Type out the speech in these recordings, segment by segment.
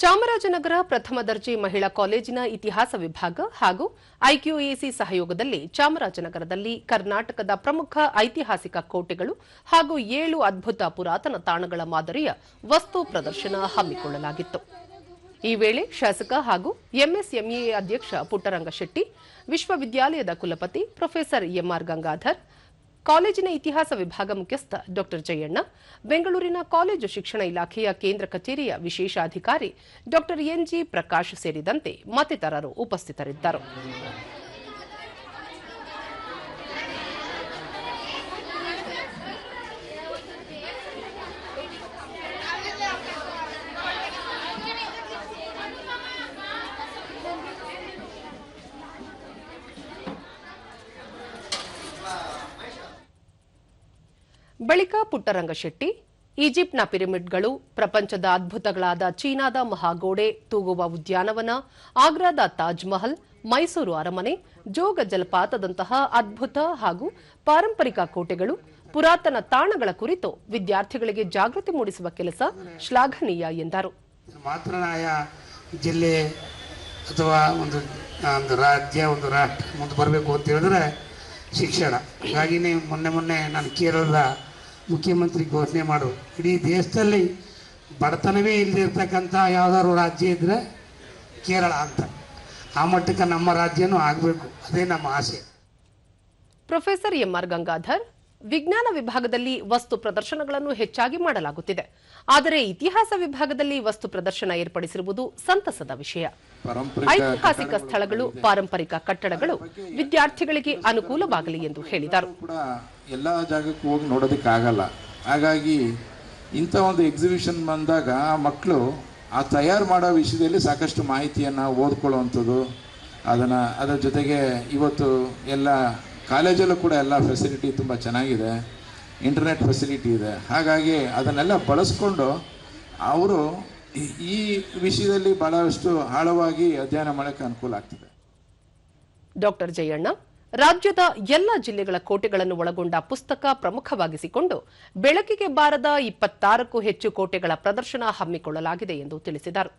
ಚಾಮರಾಜನಗರ ಪ್ರಥಮ ದರ್ಜೆ ಮಹಿಳಾ ಕಾಲೇಜಿನ ಇತಿಹಾಸ ವಿಭಾಗ ಹಾಗೂ ಐಕ್ಯೂಎಸಿ ಸಹಯೋಗದಲ್ಲಿ ಚಾಮರಾಜನಗರದಲ್ಲಿ ಕರ್ನಾಟಕದ ಪ್ರಮುಖ ಐತಿಹಾಸಿಕ ಕೋಟೆಗಳು ಹಾಗೂ ಏಳು ಅದ್ಭುತ ಪುರಾತನ ತಾಣಗಳ ಮಾದರಿಯ ವಸ್ತು ಪ್ರದರ್ಶನ ಹಮ್ಮಿಕೊಳ್ಳಲಾಗಿತ್ತು. ಈ ವೇಳೆ ಶಾಸಕ ಹಾಗೂ ಎಂಎಸ್ಎಂಇ ಅಧ್ಯಕ್ಷ ಪುಟ್ಟರಂಗಶೆಟ್ಟಿ ವಿಶ್ವವಿದ್ಯಾಲಯದ ಕುಲಪತಿ ಪ್ರೊಫೆಸರ್ ಎಂಆರ್ ಗಂಗಾಧರ್ ಕಾಲೇಜಿನ ಇತಿಹಾಸ ವಿಭಾಗ ಮುಖ್ಯಸ್ಥ ಡಾ ಜಯಣ್ಣ, ಬೆಂಗಳೂರಿನ ಕಾಲೇಜು ಶಿಕ್ಷಣ ಇಲಾಖೆಯ ಕೇಂದ್ರ ಕಚೇರಿಯ ವಿಶೇಷಾಧಿಕಾರಿ ಡಾ ಎನ್ಜಿ ಪ್ರಕಾಶ್ ಸೇರಿದಂತೆ ಮತ್ತಿತರರು ಉಪಸ್ಥಿತರಿದ್ದರು. ಬಳಿಕ ಪುಟ್ಟರಂಗಶೆಟ್ಟಿ ಈಜಿಪ್ಟ್ನ ಪಿರಮಿಡ್ಗಳು, ಪ್ರಪಂಚದ ಅದ್ಭುತಗಳಾದ ಚೀನಾದ ಮಹಾಗೋಡೆ, ತೂಗುವ ಉದ್ಯಾನವನ, ಆಗ್ರಾದ ತಾಜ್ ಮಹಲ್ ಮೈಸೂರು ಅರಮನೆ, ಜೋಗ ಜಲಪಾತದಂತಹ ಅದ್ಭುತ ಹಾಗೂ ಪಾರಂಪರಿಕ ಕೋಟೆಗಳು ಪುರಾತನ ತಾಣಗಳ ಕುರಿತು ವಿದ್ಯಾರ್ಥಿಗಳಿಗೆ ಜಾಗೃತಿ ಮೂಡಿಸುವ ಕೆಲಸ ಶ್ಲಾಘನೀಯ ಎಂದರು. ಜಿಲ್ಲೆ ಅಥವಾ ಒಂದು ಒಂದು ರಾಜ್ಯ, ಒಂದು ರಾಷ್ಟ್ರ ಮುಂದೆ ಬರಬೇಕು ಅಂತ ಹೇಳಿದ್ರೆ ಶಿಕ್ಷಣ. ಹಾಗಾಗಿನೇ ಮೊನ್ನೆ ಮೊನ್ನೆ ನಾನು ಕೇರಳದ ಮುಖ್ಯಮಂತ್ರಿ ಘೋಷಣೆ ಮಾಡು. ಇಡೀ ದೇಶದಲ್ಲಿ ಬಡತನವೇ ಇಲ್ಲದಿರ್ತಕ್ಕಂಥ ಯಾವುದಾದ್ರು ರಾಜ್ಯ ಇದ್ದರೆ ಕೇರಳ ಅಂತ. ಆ ಮಟ್ಟಕ್ಕೆ ನಮ್ಮ ರಾಜ್ಯನೂ ಆಗಬೇಕು. ಅದೇ ನಮ್ಮ ಆಸೆ. ಪ್ರೊಫೆಸರ್ ಎಂಆರ್ ಗಂಗಾಧರ್ ವಿಜ್ಞಾನ ವಿಭಾಗದಲ್ಲಿ ವಸ್ತು ಪ್ರದರ್ಶನಗಳನ್ನು ಹೆಚ್ಚಾಗಿ ಮಾಡಲಾಗುತ್ತಿದೆ. ಆದರೆ ಇತಿಹಾಸ ವಿಭಾಗದಲ್ಲಿ ವಸ್ತು ಪ್ರದರ್ಶನ ಏರ್ಪಡಿಸಿರುವುದು ಸಂತಸದ ವಿಷಯ. ಐತಿಹಾಸಿಕ ಸ್ಥಳಗಳು ಪಾರಂಪರಿಕ ಕಟ್ಟಡಗಳು ವಿದ್ಯಾರ್ಥಿಗಳಿಗೆ ಅನುಕೂಲವಾಗಲಿ ಎಂದು ಹೇಳಿದರು. ಕೂಡ ಎಲ್ಲ ಜಾಗಕ್ಕೂ ಹೋಗಿ ನೋಡೋದಕ್ಕಾಗಲ್ಲ. ಹಾಗಾಗಿ ಇಂಥ ಒಂದು ಎಕ್ಸಿಬಿಷನ್ ಬಂದಾಗ ಮಕ್ಕಳು ಆ ತಯಾರು ಮಾಡೋ ವಿಷಯದಲ್ಲಿ ಸಾಕಷ್ಟು ಮಾಹಿತಿಯನ್ನು ಓದ್ಕೊಳ್ಳುವಂಥದ್ದು ಅದನ್ನು ಅದರ ಜೊತೆಗೆ ಇವತ್ತು ಎಲ್ಲ ಕಾಲೇಜಲ್ಲೂ ಕೂಡ ಎಲ್ಲ ಫೆಸಿಲಿಟಿ ತುಂಬ ಚೆನ್ನಾಗಿದೆ. ಇಂಟರ್ನೆಟ್ ಫೆಸಿಲಿಟಿ ಇದೆ. ಹಾಗಾಗಿ ಅದನ್ನೆಲ್ಲ ಬಳಸ್ಕೊಂಡು ಅವರು ಈ- ವಿಷಯದಲ್ಲಿ ಬಹಳಷ್ಟು ಆಳವಾಗಿ ಅಧ್ಯಯನ ಮಾಡೋಕ್ಕೆ ಅನುಕೂಲ ಆಗ್ತದೆ. ಡಾಕ್ಟರ್ ಜಯಣ್ಣ. ರಾಜ್ಯದ ಎಲ್ಲ ಜಿಲ್ಲೆಗಳ ಕೋಟೆಗಳನ್ನು ಒಳಗೊಂಡ ಪುಸ್ತಕ ಪ್ರಮುಖವಾಗಿಸಿಕೊಂಡು ಬೆಳಕಿಗೆ ಬಾರದ ಇಪ್ಪತ್ತಾರಕ್ಕೂ ಹೆಚ್ಚು ಕೋಟೆಗಳ ಪ್ರದರ್ಶನ ಹಮ್ಮಿಕೊಳ್ಳಲಾಗಿದೆ ಎಂದು ತಿಳಿಸಿದರು.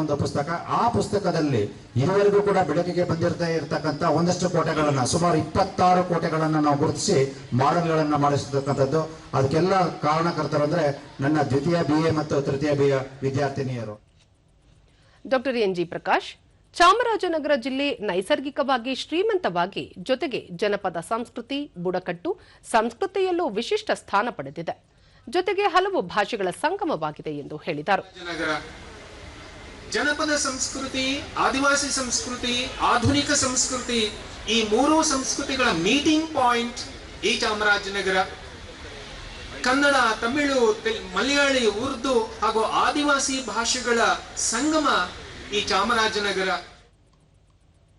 ಒಂದು ಪುಸ್ತಕ. ಆ ಪುಸ್ತಕದಲ್ಲಿ ಇದುವರೆಗೂ ಕೂಡ ಬೆಳಕಿಗೆ ಬಂದಿರದೇ ಇರತಕ್ಕಂತ ಒಂದಷ್ಟು ಕೋಟೆಗಳನ್ನ ಸುಮಾರು ಇಪ್ಪತ್ತಾರು ಕೋಟೆಗಳನ್ನ ನಾವು ಗುರುತಿಸಿ ಮಾಡೆಲ್ಗಳನ್ನ ಮಾಡಿಸತಕ್ಕಂಥದ್ದು. ಅದಕ್ಕೆಲ್ಲ ಕಾರಣಕರ್ತರು ಅಂದ್ರೆ ನನ್ನ ದ್ವಿತೀಯ ಬಿ ಎ ಮತ್ತು ತೃತೀಯ ಬಿ ಎ ವಿದ್ಯಾರ್ಥಿನಿಯರು. Doctor N G Prakash Chamarajanagar ಜಿಲ್ಲೆ ನೈಸರ್ಗಿಕವಾಗಿ ಶ್ರೀಮಂತವಾಗಿ ಜೊತೆಗೆ ಜನಪದ ಸಂಸ್ಕೃತಿ, ಬುಡಕಟ್ಟು, ಸಂಸ್ಕೃತಿಯಲ್ಲೂ ವಿಶಿಷ್ಟ ಸ್ಥಾನ ಪಡೆದಿದೆ. ಜೊತೆಗೆ ಹಲವು ಭಾಷೆಗಳ ಸಂಗಮವಾಗಿದೆ ಎಂದು ಹೇಳಿದರು. ಜನಪದ ಸಂಸ್ಕೃತಿ, ಆದಿವಾಸಿ ಸಂಸ್ಕೃತಿ, ಆಧುನಿಕ ಸಂಸ್ಕೃತಿ ಈ ಮೂರು ಸಂಸ್ಕೃತಿಗಳ ಮೀಟಿಂಗ್ ಪಾಯಿಂಟ್ ಈ ಚಾಮರಾಜನಗರ. ಕನ್ನಡ, ತಮಿಳು ಮಲಯಾಳಿ, ಉರ್ದು ಹಾಗೂ ಆದಿವಾಸಿ ಭಾಷೆಗಳ ಸಂಗಮ ಈ ಚಾಮರಾಜನಗರ